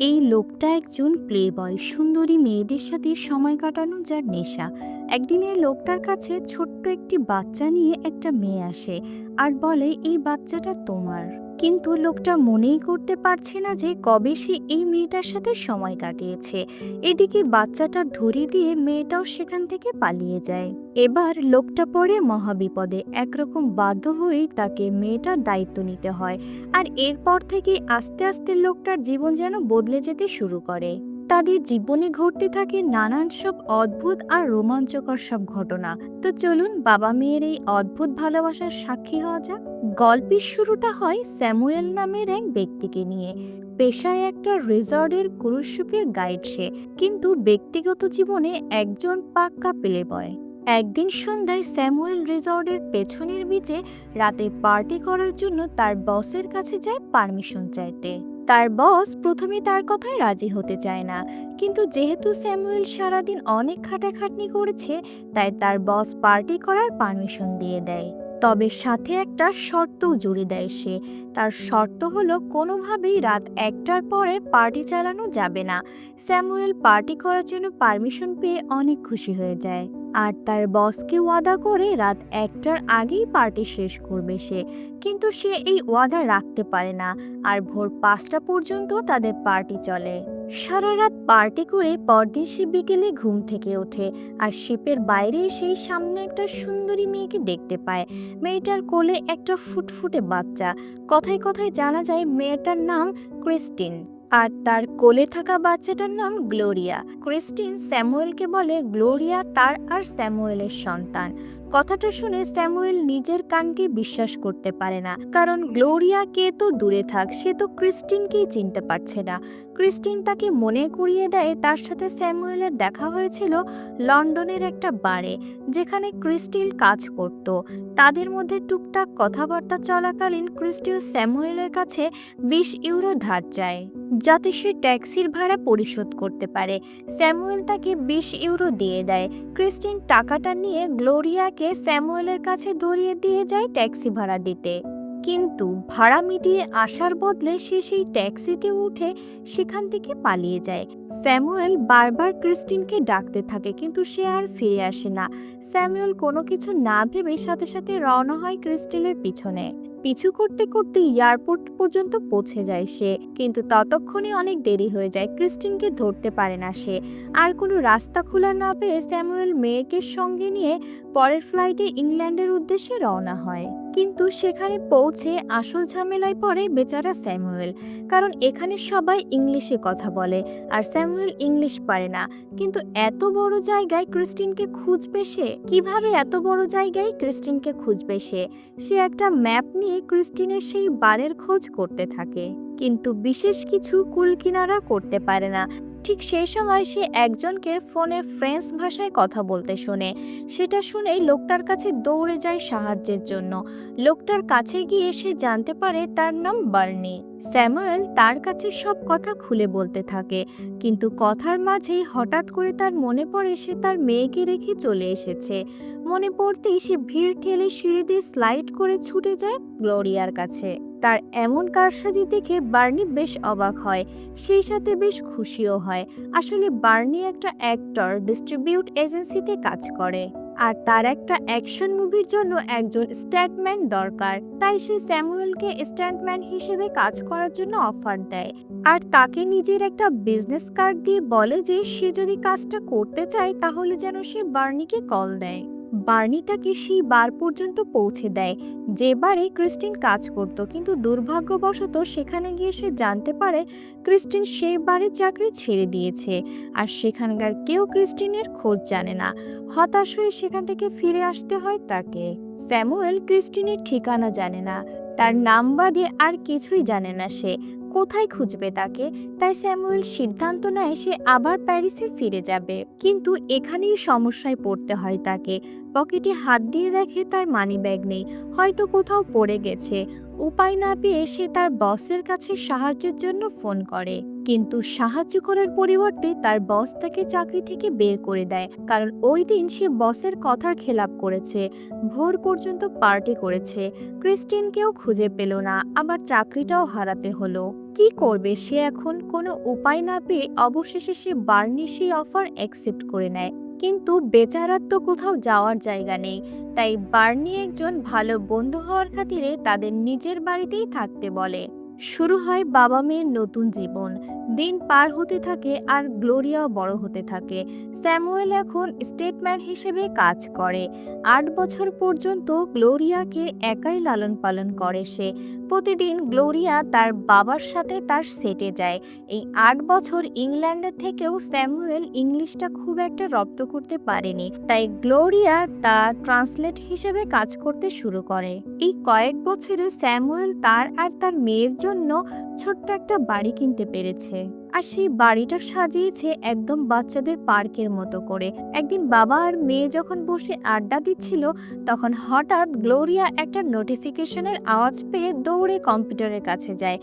এই লোকটা একজন প্লে বয় সুন্দরী মেয়েদের সাথে সময় কাটানো যার নেশা। একদিন এই লোকটার কাছে ছোট্ট একটি বাচ্চা নিয়ে একটা মেয়ে আসে আর বলে, এই বাচ্চাটা তোমার। কিন্তু লোকটা মনেই করতে পারছে না যে কবে সে এই মেয়েটার সাথে সময় কাটিয়েছে। এদিকে বাচ্চাটা ধরে দিয়ে মেয়েটাও সেখান থেকে পালিয়ে যায়। এবার লোকটা পড়ে মহাবিপদে। একরকম বাধ্য হয়ে তাকে মেয়েটার দায়িত্ব নিতে হয়। আর এরপর থেকে আস্তে আস্তে লোকটার জীবন যেন বদলে যেতে শুরু করে। তাদের জীবনে ঘটতে থাকে নানান সব অদ্ভুত আর রোমাঞ্চকর সব ঘটনা। তো চলুন বাবা মেয়ের এই অদ্ভুত ভালোবাসার সাক্ষী হওয়া যাক। গল্পের শুরুটা হয় স্যামুয়েল নামের এক ব্যক্তিকে নিয়ে। পেশায় একটা রিসর্টের ক্রুশিপের গাইড সে। কিন্তু ব্যক্তিগত জীবনে একজন পাক্কা পেলে বয়। একদিন সন্ধ্যায় স্যামুয়েল রিসর্টের পেছনের বিচে রাতে পার্টি করার জন্য তার বসের কাছে যায় পারমিশন চাইতে। তার বস প্রথমে তার কথায় রাজি হতে চায় না। কিন্তু যেহেতু স্যামুয়েল সারাদিন অনেক খাটাখাটনি করেছে, তাই তার বস পার্টি করার পারমিশন দিয়ে দেয়। তবে সাথে একটা শর্তও জুড়ে দেয় সে। তার শর্ত হলো কোনোভাবেই রাত একটার পরে পার্টি চালানো যাবে না। স্যামুয়েল পার্টি করার জন্য পারমিশন পেয়ে অনেক খুশি হয়ে যায়। আর তার বসকে ওয়াদা করে রাত একটার আগেই পার্টি শেষ করবে সে। কিন্তু সে এই ওয়াদা রাখতে পারে না। আর ভোর পাঁচটা পর্যন্ত তাদের পার্টি চলে। সারা রাত পার্টি করে পরদিন সে বিকেলে ঘুম থেকে ওঠে আর শিপের বাইরে সেই সামনে একটা সুন্দরী মেয়েকে দেখতে পায়। মেয়েটার কোলে একটা ফুটফুটে বাচ্চা। কথায় কথায় জানা যায় মেয়েটার নাম ক্রিস্টিন আর তার কোলে থাকা বাচ্চাটার নাম গ্লোরিয়া। ক্রিস্টিন স্যামুয়েলকে বলে গ্লোরিয়া তার আর স্যামুয়েলের সন্তান। কথাটা শুনে স্যামুয়েল নিজের কানকে বিশ্বাস করতে পারে না। কারণ গ্লোরিয়া কে তো দূরে থাক, সে তো ক্রিস্টিনকেই চিনতে পারছে না। ক্রিস্টিন তাকে মনে করিয়ে দেয়, তার সাথে স্যামুয়েলের দেখা হয়েছিল লন্ডনের একটা বারে, যেখানে ক্রিস্টিল কাজ করত। তাদের মধ্যে টুকটাক কথাবার্তা চলাকালীন ক্রিস্টিল স্যামুয়েলের কাছে বিশ ইউরো ধার চায়। যাতে সে ট্যাক্সির ভাড়া পরিশোধ করতে পারে। স্যামুয়েল তাকে বিশ ইউরো দিয়ে দেয়। ক্রিস্টিন টাকাটা নিয়ে গ্লোরিয়াকে স্যামুয়েলের কাছে ধরিয়ে দিয়ে যায় ট্যাক্সি ভাড়া দিতে। কিন্তু ভাড়া মিটিয়ে আসার বদলে সে সেই ট্যাক্সিতে উঠে সেখান থেকে পালিয়ে যায়। স্যামুয়েল বারবার ক্রিস্টিনকে ডাকতে থাকে, কিন্তু সে আর ফিরে আসে না। স্যামুয়েল কোনো কিছু না ভেবে সাথে সাথে রওনা হয় ক্রিস্টিলের পিছনে। পিছু করতে করতে এয়ারপোর্ট পর্যন্ত পৌঁছে যায় সে। কিন্তু ততক্ষণে অনেক দেরি হয়ে যায়। ক্রিস্টিনকে ধরতে পারে না সে। আর কোনো রাস্তা খোলা না পেয়ে স্যামুয়েল মেয়েকে সঙ্গে নিয়ে পরের ফ্লাইটে ইংল্যান্ডের উদ্দেশ্যে রওনা হয়। কিন্তু সেখানে পৌঁছে আসল ঝামেলায় পড়ে বেচারা স্যামুয়েল। কারণ এখানে সবাই ইংলিশে কথা বলে আর স্যামুয়েল ইংলিশ পারে না। কিন্তু এত বড় জায়গায় ক্রিস্টিনকে খুঁজবে সে? কীভাবে এত বড় জায়গায় ক্রিস্টিনকে খুঁজবে সে? সে একটা ম্যাপ নিয়ে ক্রিস্টিনের সেই বারের খোঁজ করতে থাকে। কিন্তু বিশেষ কিছু কুলকিনারা করতে পারে না। ঠিক সেই সময় সে একজনকে ফোনে ফ্রেঞ্চ ভাষায় কথা বলতে শোনে। সেটা শুনেই লোকটার কাছে দৌড়ে যায় সাহায্যের জন্য। লোকটার কাছে গিয়ে সে জানতে পারে তার নাম বার্নি। স্যামুয়েল তার কাছে সব কথা খুলে বলতে থাকে। কিন্তু কথার মাঝেই হঠাৎ করে তার মনে পড়ে সে তার মেয়েকে রেখে চলে এসেছে। মনে পড়তেই সে ভিড় ঠেলে সিঁড়ি দিয়ে স্লাইড করে ছুটে যায় গ্লোরিয়ার কাছে। তার এমন কারসাজি দেখে বার্নি বেশ অবাক হয়, সেই সাথে বেশ খুশিও হয়। আসলে বার্নি একটা অ্যাক্টর ডিস্ট্রিবিউট এজেন্সিতে কাজ করে। আর তার একটা অ্যাকশন মুভির জন্য একজন স্ট্যাটম্যান দরকার। তাই সে স্যামুয়েলকে স্ট্যান্টম্যান হিসেবে কাজ করার জন্য অফার দেয়। আর তাকে নিজের একটা বিজনেস কার্ড দিয়ে বলে যে, সে যদি কাজটা করতে চায়, তাহলে যেন সে বার্নিকে কল দেয়। বার্নি তাকে সেই বার পর্যন্ত পৌঁছে দেয়? যে বারে ক্রিস্টিন কাজ করত, কিন্তু দুর্ভাগ্যবশত সেখানে গিয়ে সে জানতে পারে ক্রিস্টিন সেই বারে চাকরি ছেড়ে দিয়েছে। আর সেখানকার কেউ ক্রিস্টিনের খোঁজ জানে না। হতাশ হয়ে সেখান থেকে ফিরে আসতে হয় তাকে। স্যামুয়েল ক্রিস্টিনের ঠিকানা জানে না। তার নাম বাদে আর কিছুই জানে না সে। কোথায় খুঁজবে তাকে? তাই স্যামুয়েল সিদ্ধান্ত নেয় সে আবার প্যারিসে ফিরে যাবে। কিন্তু এখানেই সমস্যায় পড়তে হয় তাকে। পকেটে হাত দিয়ে দেখে তার মানি ব্যাগ নেই। হয়তো কোথাও পড়ে গেছে। উপায় না পেয়ে সে তার বসের কাছে সাহায্যের জন্য ফোন করে। কিন্তু সাহায্য করার পরিবর্তে তার বস তাকে চাকরি থেকে বের করে দেয়। কারণ ওই দিন সে বসের কথার খেলাপ করেছে। ভোর পর্যন্ত পার্টি করেছে। ক্রিস্টিনকেও খুঁজে পেল না। আবার চাকরিটাও হারাতে হলো। কি করবে সে এখন? কোনো উপায় না পেয়ে অবশেষে সে বার্নি সেই অফার অ্যাকসেপ্ট করে নেয়। কিন্তু বেচারার তো কোথাও যাওয়ার জায়গা নেই। তাই বার্নি একজন ভালো বন্ধু হওয়ার খাতিরে তাদের নিজের বাড়িতেই থাকতে বলে। শুরু হয় বাবা মেয়ের নতুন জীবন। দিন পার হতে থাকে আর গ্লোরিয়াও বড় হতে থাকে। স্যামুয়েল এখন স্টেটম্যান হিসেবে কাজ করে। আট বছর পর্যন্ত গ্লোরিয়াকে একাই লালন পালন করে সে। প্রতিদিন গ্লোরিয়া তার বাবার সাথে তার সেটে যায়। এই আট বছর ইংল্যান্ডের থেকেও স্যামুয়েল ইংলিশটা খুব একটা রপ্ত করতে পারেনি। তাই গ্লোরিয়া তা ট্রান্সলেট হিসেবে কাজ করতে শুরু করে। এই কয়েক বছরে স্যামুয়েল তার আর তার মেয়ের জন্য ছোট্ট একটা বাড়ি কিনতে পেরেছে। আর সেই বাড়িটা সাজিয়েছে একদম বাচ্চাদের পার্কের মতো করে। একদিন বাবা আর মেয়ে যখন বসে আড্ডা দিচ্ছিল, তখন হঠাৎ গ্লোরিয়া একটা নোটিফিকেশনের আওয়াজ পেয়ে দৌড়ে কম্পিউটারের কাছে যায়।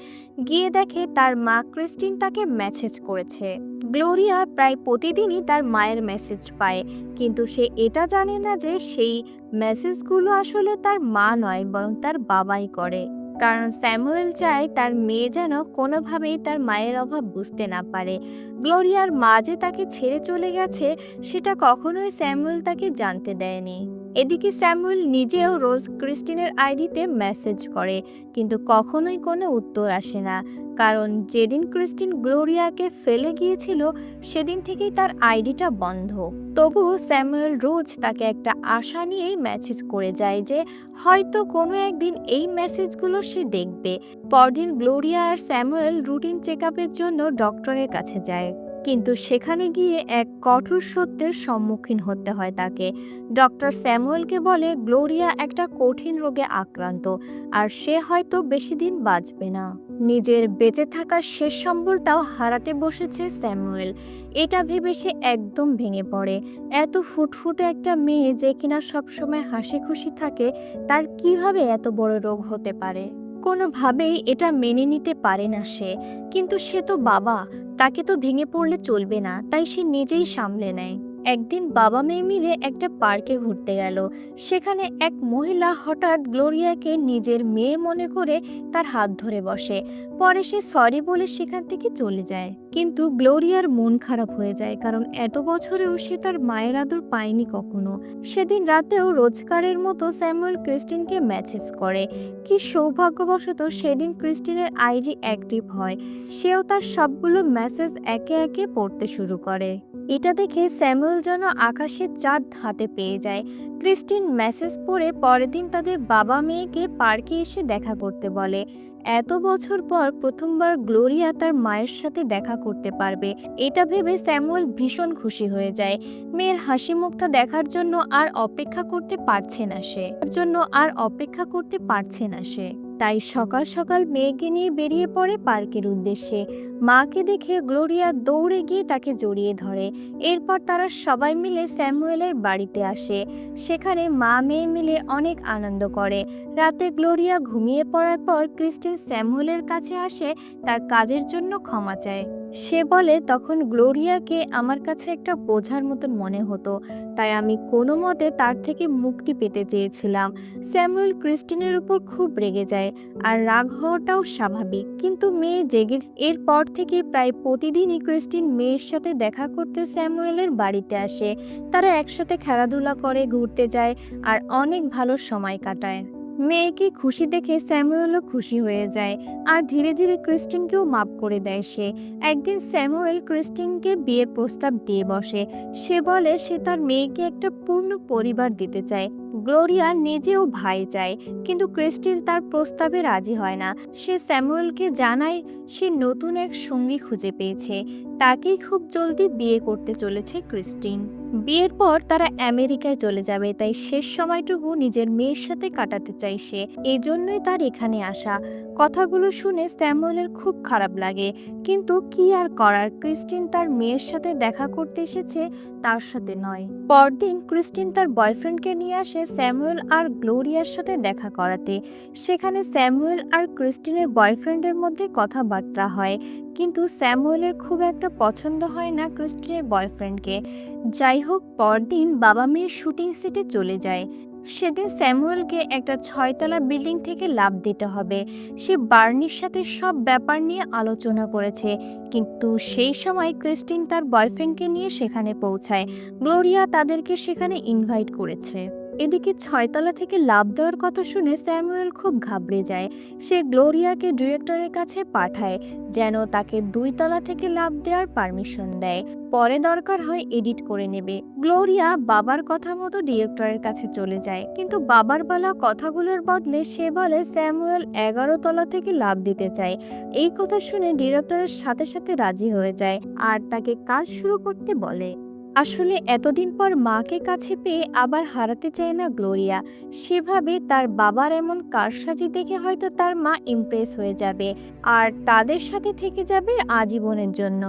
গিয়ে দেখে তার মা ক্রিস্টিন তাকে মেসেজ করেছে। গ্লোরিয়া প্রায় প্রতিদিনই তার মায়ের মেসেজ পায়, কিন্তু সে এটা জানে না যে সেই মেসেজগুলো আসলে তার মা নয়, বরং তার বাবাই করে। কারণ স্যামুয়েল চায় তার মেয়ে যেন কোনোভাবেই তার মায়ের অভাব বুঝতে না পারে। গ্লোরিয়ার মা যে তাকে ছেড়ে চলে গেছে, সেটা কখনোই স্যামুয়েল তাকে জানতে দেয়নি। এদিকে স্যামুয়েল নিজেও রোজ ক্রিস্টিনের আইডিতে মেসেজ করে, কিন্তু কখনোই কোনো উত্তর আসে না। কারণ যেদিন ক্রিস্টিন গ্লোরিয়াকে ফেলে গিয়েছিল, সেদিন থেকেই তার আইডিটা বন্ধ। তবুও স্যামুয়েল রোজ তাকে একটা আশা নিয়েই মেসেজ করে যায় যে, হয়তো কোনো একদিন এই মেসেজগুলো সে দেখবে। পরদিন গ্লোরিয়া আর স্যামুয়েল রুটিন চেক জন্য ডক্টরের কাছে যায়। কিন্তু সেখানে গিয়ে এক কঠোর সত্যের সম্মুখীন হতে হয় তাকে। ডক্টর স্যামুয়েলকে বলে, গ্লোরিয়া একটা কঠিন রোগে আক্রান্ত, আর সে হয়তো বেশি দিন বাঁচবে না। নিজের বেঁচে থাকার শেষ সম্বলটাও হারাতে বসেছে স্যামুয়েল। এটা ভেবে সে একদম ভেঙে পড়ে। এত ফুটফুটে একটা মেয়ে যে কিনা সবসময় হাসি খুশি থাকে, তার কীভাবে এত বড় রোগ হতে পারে? কোনোভাবেই এটা মেনে নিতে পারে না সে। কিন্তু সে তো বাবা, তাকে তো ভেঙে পড়লে চলবে না, তাই সে নিজেই সামলে নেয়। একদিন বাবা মেয়ে মিলে একটা পার্কে ঘুরতে গেল। সেখানে এক মহিলা হঠাৎ গ্লোরিয়াকে নিজের মেয়ে মনে করে তার হাত ধরে বসে। পরে সে সরি বলে সেখান থেকে চলে যায়। কিন্তু গ্লোরিয়ার মন খারাপ হয়ে যায় কারণ এত বছরেও সে তার মায়ের আদর পায়নি কখনো। সেদিন রাতেও রোজকারের মতো স্যামুয়েল ক্রিস্টিনকে মেসেজ করে। কি সৌভাগ্যবশত সেদিন ক্রিস্টিনের আইডি অ্যাক্টিভ হয়। সেও তার সবগুলো মেসেজ একে একে পড়তে শুরু করে। এটা দেখে স্যামুয়েল যেন আকাশের চাঁদ হাতে পেয়ে যায়। ক্রিস্টিন মেসেজ পড়ে পরের দিন তাদের বাবা মেয়েকে পার্কে এসে দেখা করতে বলে। এত বছর পর প্রথমবার গ্লোরিয়া তার মায়ের সাথে দেখা করতে পারবে। এটা ভেবে স্যামুয়েল ভীষণ খুশি হয়ে যায়। মেয়ের হাসি মুখটা দেখার জন্য আর অপেক্ষা করতে পারছে না সে। জন্য আর অপেক্ষা করতে পারছে না সে। তাই সকাল সকাল মেয়েকে নিয়ে বেরিয়ে পড়ে পার্কের উদ্দেশ্যে। মাকে দেখে গ্লোরিয়া দৌড়ে গিয়ে তাকে জড়িয়ে ধরে। এরপর তারা সবাই মিলে স্যামুয়েলের বাড়িতে আসে। সেখানে মা মেয়ে মিলে অনেক আনন্দ করে। রাতে গ্লোরিয়া ঘুমিয়ে পড়ার পর ক্রিস্টিন স্যামুয়েলের কাছে আসে, তার কাজের জন্য ক্ষমা চায়। সে বলে, তখন গ্লোরিয়াকে আমার কাছে একটা বোঝার মতন মনে হতো, তাই আমি কোনো মতে তার থেকে মুক্তি পেতে চেয়েছিলাম। স্যামুয়েল ক্রিস্টিনের উপর খুব রেগে যায়, আর রাগ হওয়াটাও স্বাভাবিক। কিন্তু মেয়ে জেগে এরপর থেকে প্রায় প্রতিদিনই ক্রিস্টিন মেয়ের সাথে দেখা করতে স্যামুয়েলের বাড়িতে আসে। তারা একসাথে খেলাধুলা করে, ঘুরতে যায় আর অনেক ভালো সময় কাটায়। মেয়েকে খুশি দেখে স্যামুয়েলও খুশি হয়ে যায় আর ধীরে ধীরে ক্রিস্টিনকেও মাপ করে দেয় সে। একদিন স্যামুয়েল ক্রিস্টিনকে বিয়ের প্রস্তাব দিয়ে বসে। সে বলে সে তার মেয়েকে একটা পূর্ণ পরিবার দিতে চায়। গ্লোরিয়া নিজেও ভাই চায়, কিন্তু ক্রিস্টিন তার প্রস্তাবে রাজি হয় না। সে স্যামুয়েলকে জানায়, সে নতুন এক সঙ্গী খুঁজে পেয়েছে। তাকেই খুব জলদি বিয়ে করতে চলেছে ক্রিস্টিন। বিয়ের পর তারা আমেরিকায় চলে যাবে, তাই শেষ সময়টুকু নিজের মেয়ের সাথে কাটাতে চাই সে। এজন্যই তার এখানে আসা। কথাগুলো শুনে স্যামুয়েলের খুব খারাপ লাগে। কিন্তু কি আর করার? ক্রিস্টিন তার মেয়ের সাথে দেখা করতে এসেছে, তার সাথে নয়। পরদিন ক্রিস্টিন তার বয়ফ্রেন্ডকে নিয়ে আসে স্যামুয়েল আর গ্লোরিয়ার সাথে দেখা করাতে। সেখানে স্যামুয়েল আর ক্রিস্টিনের বয়ফ্রেন্ডের মধ্যে কথাবার্তা হয়। কিন্তু স্যামুয়েলের খুব একটা পছন্দ হয় না ক্রিস্টিনের বয়ফ্রেন্ডকে। যাই হোক, পরদিন বাবা মেয়ের শুটিং সেটে চলে যায়। সেদিন স্যামুয়েলকে একটা ছয়তলা বিল্ডিং থেকে লাভ দিতে হবে। সে বার্নির সাথে সব ব্যাপার নিয়ে আলোচনা করেছে। কিন্তু সেই সময় ক্রিস্টিন তার বয়ফ্রেন্ডকে নিয়ে সেখানে পৌঁছায়। গ্লোরিয়া তাদেরকে সেখানে ইনভাইট করেছে। এদিকে ছয়তলা থেকে লাভ দেওয়ার কথা শুনে স্যামুয়েল খুব ঘাবড়ে যায়। সে গ্লোরিয়াকে ডিরেক্টরের কাছে পাঠায়, যেন তাকে দুই তলা থেকে লাভ দেওয়ার পারমিশন দেয়। পরে দরকার হয় এডিট করে নেবে। গ্লোরিয়া বাবার কথা মতো ডিরেক্টরের কাছে চলে যায়, কিন্তু বাবার বলা কথাগুলোর বদলে সে বলে স্যামুয়েল এগারো তলা থেকে লাভ দিতে চায়। এই কথা শুনে ডিরেক্টরের সাথে সাথে রাজি হয়ে যায়, আর তাকে কাজ শুরু করতে বলে। আসলে এতদিন পর মাকে কাছে পেয়ে আবার হারাতে চায় না গ্লোরিয়া। সেভাবে তার বাবার এমন কারসাজি দেখে হয়তো তার মা ইমপ্রেস হয়ে যাবে আর তাদের সাথে থেকে যাবে আজীবনের জন্য।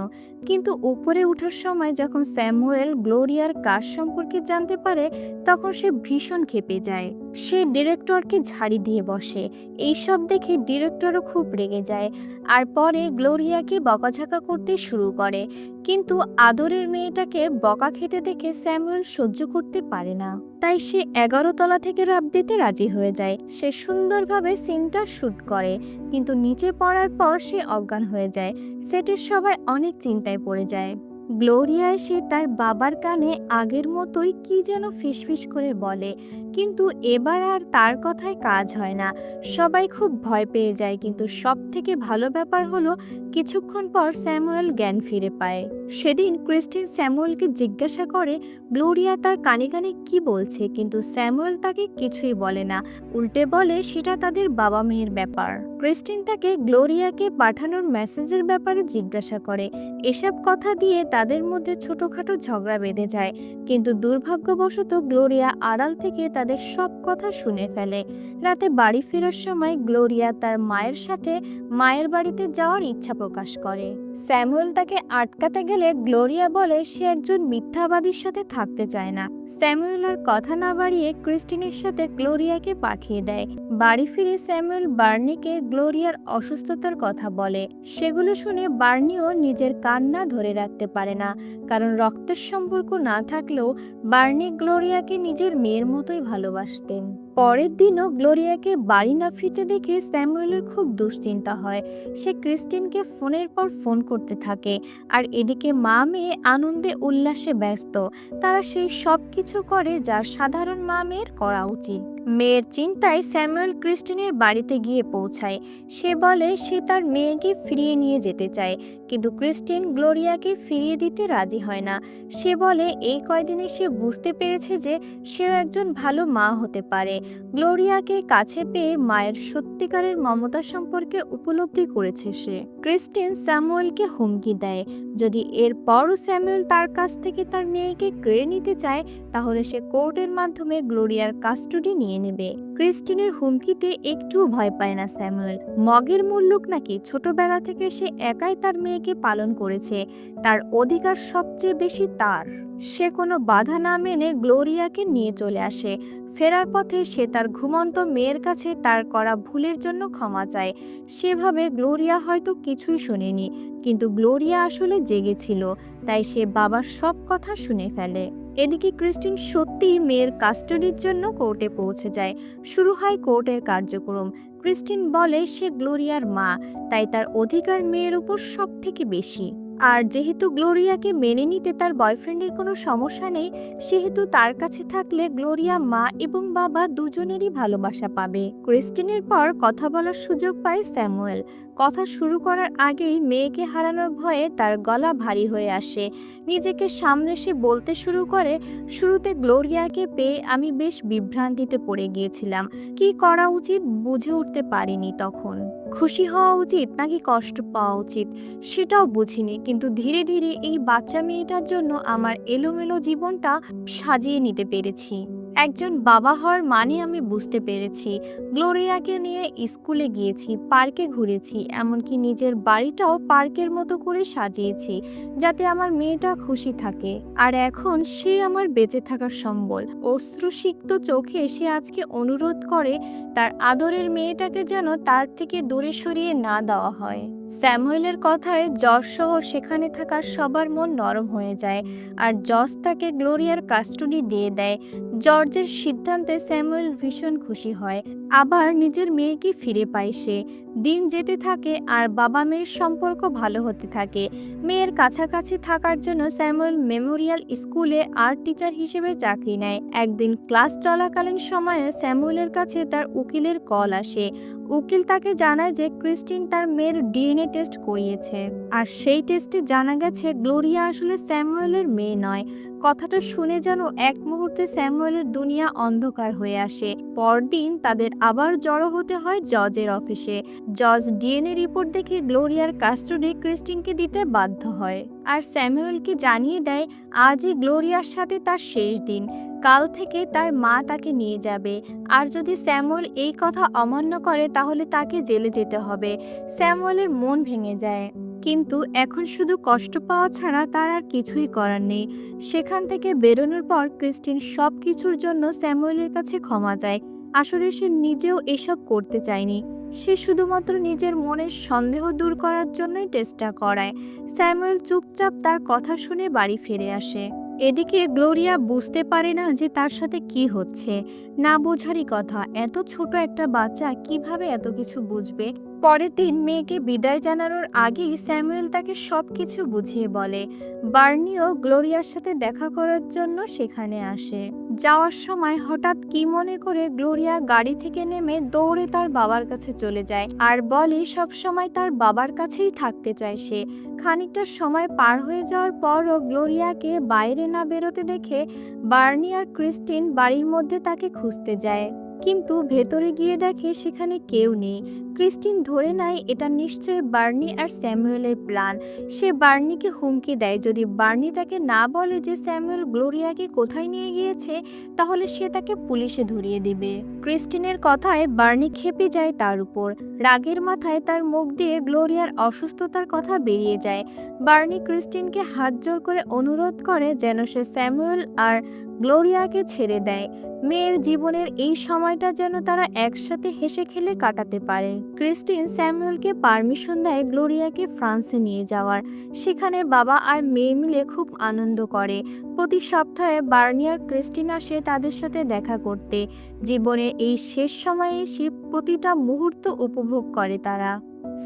কিন্তু উপরে ওঠার সময় যখন স্যামুয়েল গ্লোরিয়ার কাজ সম্পর্কে জানতে পারে, তখন সে ভীষণ ক্ষেপে যায়। সে ডিরেক্টরকে ঝাড়ি দিয়ে বসে। এইসব দেখে ডিরেক্টরও খুব রেগে যায় আর পরে গ্লোরিয়াকে বকাঝাকা করতে শুরু করে। কিন্তু আদরের মেয়েটাকে বকা খেতে দেখে স্যামুয়েল সহ্য করতে পারে না। তাই সে এগারো তলা থেকে রাব দিতে রাজি হয়ে যায়। সে সুন্দরভাবে সিনটা শ্যুট করে। কিন্তু নিচে পড়ার পর সে অজ্ঞান হয়ে যায়। সেটের সবাই অনেক চিন্তায় পড়ে যায়। গ্লোরিয়া এসে তার বাবার কানে আগের মতোই কি যেন ফিসফিস করে বলে। কিন্তু এবার আর তার কথায় কাজ হয় না। সবাই খুব ভয় পেয়ে যায়, কিন্তু সব থেকে ভালো ব্যাপার হলো কিছুক্ষণ পর স্যামুয়েল জ্ঞান ফিরে পায়। সেদিন ক্রিস্টিন স্যামুয়েলকে জিজ্ঞাসা করে, গ্লোরিয়া তার কানে কানে কি বলছে? কিন্তু স্যামুয়েল তাকে কিছুই বলে না। উল্টে বলে, সেটা তাদের বাবা মেয়ের ব্যাপার। ক্রিস্টিন তাকে গ্লোরিয়াকে পাঠানোর মেসেজের ব্যাপারে জিজ্ঞাসা করে। এসব কথা দিয়ে তাদের মধ্যে ছোটখাটো ঝগড়া বেঁধে যায়, কিন্তু দুর্ভাগ্যবশত গ্লোরিয়া আড়াল থেকে তাদের সব কথা শুনে ফেলে। রাতে বাড়ি ফেরার সময় গ্লোরিয়া তার মায়ের সাথে মায়ের বাড়িতে যাওয়ার ইচ্ছা প্রকাশ করে। স্যামুয়েল তাকে আটকাতে গেলে গ্লোরিয়া বলে সে একজন মিথ্যাবাদীর সাথে থাকতে চায় না। স্যামুয়েল আর কথা না বাড়িয়ে ক্রিস্টিনের সাথে গ্লোরিয়াকে পাঠিয়ে দেয়। বাড়ি ফিরে স্যামুয়েল বার্নিকে গ্লোরিয়ার অসুস্থতার কথা বলে। সেগুলো শুনে বার্নিও নিজের কান্না ধরে রাখতে পারে না। কারণ রক্তের সম্পর্ক না থাকলেও বার্নি গ্লোরিয়াকে নিজের মেয়ের মতোই ভালোবাসতেন। পরের দিনও গ্লোরিয়াকে বাড়ি না ফিরতে দেখে স্যামুয়েলের খুব দুশ্চিন্তা হয়। সে ক্রিস্টিনকে ফোনের পর ফোন করতে থাকে আর এদিকে মা মেয়ে আনন্দে উল্লাসে ব্যস্ত। তারা সেই সব কিছু করে যা সাধারণ মা মেয়ের করা উচিত। মেয়ের চিন্তায় স্যামুয়েল ক্রিস্টিনের বাড়িতে গিয়ে পৌঁছায়। সে বলে, সে তার মেয়েকে ফিরিয়ে নিয়ে যেতে চায়, কিন্তু ক্রিস্টিন গ্লোরিয়াকে ফিরিয়ে দিতে রাজি হয় না। সে বলে, এই কয়দিনে সে বুঝতে পেরেছে যে সেও একজন ভালো মা হতে পারে। গ্লোরিয়াকে কাছে পেয়ে মায়ের সত্যিকারের মমতা সম্পর্কে উপলব্ধি করেছে সে। ক্রিস্টিন স্যামুয়েলকে হুমকি দেয়। যদি এর পরও স্যামুয়েল তার কাছ থেকে তার মেয়েকে কেড়ে নিতে চায়, তাহলে সে কোর্টের মাধ্যমে গ্লোরিয়ার কাস্টডি নিয়ে নেবে। ক্রিস্টিনের হুমকিতে একটুও ভয় পায় না স্যামুয়েল। মগের মুল্লুক নাকি ছোটবেলা থেকে সে একাই তার মেয়েকে পালন করেছে, তার অধিকার সবচেয়ে বেশি তার। সে কোনো বাধা না মেনে গ্লোরিয়াকে নিয়ে চলে আসে। ফেরার পথে সে তার ঘুমন্ত মেয়ের কাছে তার করা ভুলের জন্য ক্ষমা চায়। সেভাবে গ্লোরিয়া হয়তো কিছুই শোনেনি, কিন্তু গ্লোরিয়া আসলে জেগেছিল, তাই সে বাবার সব কথা শুনে ফেলে। এদিকে ক্রিস্টিন সত্যি মেয়ের কাস্টডির জন্য কোর্টে পৌঁছে যায়। শুরু হয় কোর্টের কার্যক্রম। ক্রিস্টিন বলে, সে গ্লোরিয়ার মা, তাই তার অধিকার মেয়ের উপর সব থেকে বেশি। আর যেহেতু গ্লোরিয়াকে মেনে নিতে তার বয়ফ্রেন্ডের কোনো সমস্যা নেই, সেহেতু তার কাছে থাকলে গ্লোরিয়া মা এবং বাবা দুজনেরই ভালোবাসা পাবে। ক্রিস্টিনের পর কথা বলার সুযোগ পায় স্যামুয়েল। কথা শুরু করার আগেই মেয়েকে হারানোর ভয়ে তার গলা ভারী হয়ে আসে। নিজেকে সামনে সে বলতে শুরু করে, শুরুতে গ্লোরিয়াকে পেয়ে আমি বেশ বিভ্রান্তিতে পড়ে গিয়েছিলাম। কি করা উচিত বুঝে উঠতে পারিনি তখন। খুশি হওয়া উচিত নাকি কষ্ট পাওয়া উচিত সেটাও বুঝিনি। কিন্তু ধীরে ধীরে এই বাচ্চা মেয়েটার জন্য আমার এলোমেলো জীবনটা সাজিয়ে নিতে পেরেছি। একজন বাবা হওয়ার মানে আমি বুঝতে পেরেছি। গ্লোরিয়াকে নিয়ে স্কুলে গিয়েছি, পার্কে ঘুরেছি, এমনকি নিজের বাড়িটাও পার্কের মতো করে সাজিয়েছি, যাতে আমার মেয়েটা খুশি থাকে। আর এখন সে আমার বেঁচে থাকার সম্বল। অশ্রুসিক্ত চোখে সে আজকে অনুরোধ করে, তার আদরের মেয়েটাকে যেন তার থেকে দূরে সরিয়ে না দেওয়া হয়। স্যামুয়েলের কথায় জজ সহ সেখানে থাকা সবার মন নরম হয়ে যায় আর জজ তাকে গ্লোরিয়ার কাস্টডি দিয়ে দেয়। জর্জের সিদ্ধান্তে স্যামুয়েল ভীষণ খুশি হয়। আবার নিজের মেয়েকে ফিরে পায় সে। দিন যেতে থাকে আর বাবা মেয়ের সম্পর্ক ভালো হতে থাকে। মেয়ের কাছাকাছি থাকার জন্য স্যামুয়েল মেমোরিয়াল স্কুলে আর্ট টিচার হিসেবে চাকরি নেয়। একদিন ক্লাস চলাকালীন সময়ে স্যামুয়েলের কাছে তার উকিলের কল আসে। উকিল তাকে জানায় যে ক্রিস্টিন তার মেয়ের ডিএনএ টেস্ট করিয়েছে। আর সেই টেস্টে জানা গেছে, গ্লোরিয়া আসলে স্যামুয়েলের মেয়ে নয়। কথাটা শুনে যেন এক মুহূর্তে স্যামুয়েলের দুনিয়া অন্ধকার হয়ে আসে। পরদিন তাদের আবার জড়ো হতে হয় জজের অফিসে। জজ ডিএনএ রিপোর্ট দেখে গ্লোরিয়ার কাস্টডি ক্রিস্টিনকে দিতে বাধ্য হয়। আর স্যামুয়েলকে জানিয়ে দেয়, আজই গ্লোরিয়ার সাথে তার শেষ দিন। কাল থেকে তার মা তাকে নিয়ে যাবে। আর যদি স্যামুয়েল এই কথা অমান্য করে, তাহলে তাকে জেলে যেতে হবে। স্যামুয়েলের মন ভেঙে যায়। কিন্তু এখন শুধু কষ্ট পাওয়া ছাড়া তার আর কিছুই করার নেই। সেখান থেকে বেরোনোর পর ক্রিস্টিন সব কিছুর জন্য স্যামুয়েলের কাছে ক্ষমা চায়। আসলে সে নিজেও এসব করতে চায়নি। সে শুধুমাত্র নিজের মনের সন্দেহ দূর করার জন্যই চেষ্টা করায়। স্যামুয়েল চুপচাপ তার কথা শুনে বাড়ি ফিরে আসে। এদিকে গ্লোরিয়া বুঝতে পারে না যে তার সাথে কি হচ্ছে। না বোঝারই কথা, এত ছোট একটা বাচ্চা কীভাবে এত কিছু বুঝবে? পরের দিন মেয়েকে বিদায় জানানোর আগেই স্যামুয়েল তাকে সব কিছু বুঝিয়ে বলে। বার্নিও গ্লোরিয়ার সাথে দেখা করার জন্য সেখানে আসে। যাওয়ার সময় হঠাৎ কি মনে করে গ্লোরিয়া গাড়ি থেকে নেমে দৌড়ে তার বাবার কাছে চলে যায় আর বলে সব সময় তার বাবার কাছেই থাকতে চায় সে। খানিকটা সময় পার হয়ে যাওয়ার পরও গ্লোরিয়াকে বাইরে না বেরোতে দেখে বার্নি আর ক্রিস্টিন বাড়ির মধ্যে তাকে খুঁজতে যায়। কিন্তু ভেতরে গিয়ে দেখে সেখানে কেউ নেই। ক্রিস্টিন ধরে নেয়, এটা নিশ্চয়ই বার্নি আর স্যামুয়েলের প্ল্যান। সে বার্নিকে হুমকি দেয়, যদি বার্নি তাকে না বলে যে স্যামুয়েল গ্লোরিয়াকে কোথায় নিয়ে গিয়েছে, তাহলে সে তাকে পুলিশে ধরিয়ে দিবে। ক্রিস্টিনের কথায় বার্নি খেপে যায় তার উপর। রাগের মাথায় তার মুখ দিয়ে গ্লোরিয়ার অসুস্থতার কথা বেরিয়ে যায়। বার্নি ক্রিস্টিনকে হাত জোর করে অনুরোধ করে যেন সে স্যামুয়েল আর গ্লোরিয়াকে ছেড়ে দেয়। মেয়ের জীবনের এই সময়টা যেন তারা একসাথে হেসে খেলে কাটাতে পারে। ক্রিস্টিন স্যামুয়েলকে পারমিশন দেয় গ্লোরিয়াকে ফ্রান্সে নিয়ে যাওয়ার। সেখানে বাবা আর মেয়ে মিলে খুব আনন্দ করে। প্রতি সপ্তাহে বার্নিয়ার ক্রিস্টিন আসে তাদের সাথে দেখা করতে। জীবনের এই শেষ সময়ে সে প্রতিটা মুহূর্ত উপভোগ করে তারা।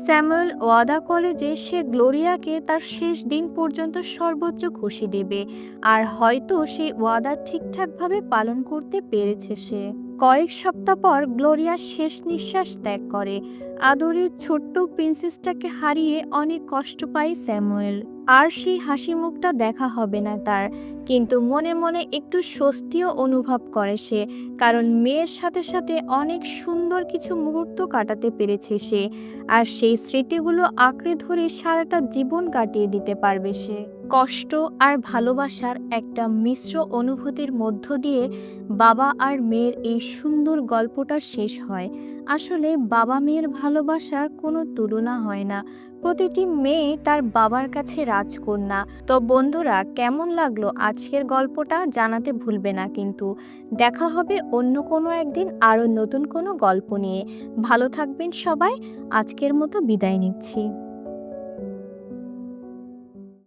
স্যামুয়েল ওয়াদা যে সে গ্লোরিয়াকে তার শেষ দিন পর্যন্ত সর্বোচ্চ খুশি দেবে। আর হয়তো সেই ওয়াদা ঠিকঠাকভাবে পালন করতে পেরেছে সে। কয়েক সপ্তাহ পর গ্লোরিয়া শেষ নিঃশ্বাস ত্যাগ করে। আদরের ছোট্ট প্রিন্সেসটাকে হারিয়ে অনেক কষ্ট পায় স্যামুয়েল। আর সেই হাসি মুখটা দেখা হবে না তার। কিন্তু মনে মনে একটু স্বস্তিও অনুভব করে সে, কারণ মেয়ের সাথে সাথে অনেক সুন্দর কিছু মুহূর্ত কাটাতে পেরেছে সে, আর সেই স্মৃতিগুলো আঁকড়ে ধরে সারাটা জীবন কাটিয়ে দিতে পারবে সে। কষ্ট আর ভালোবাসার একটা মিশ্র অনুভূতির মধ্য দিয়ে বাবা আর মেয়ের এই সুন্দর গল্পটা শেষ হয়। আসলে বাবা মেয়ের ভালোবাসার কোনো তুলনা হয় না। প্রতিটি মেয়ে তার বাবার কাছে রাজকন্যা। তো বন্ধুরা, কেমন লাগল আজকের গল্পটা জানাতে ভুলবে না, কিন্তু দেখা হবে অন্য কোনো একদিন আরও নতুন কোনো গল্প নিয়ে। ভালো থাকবেন সবাই, আজকের মতো বিদায় নিচ্ছি।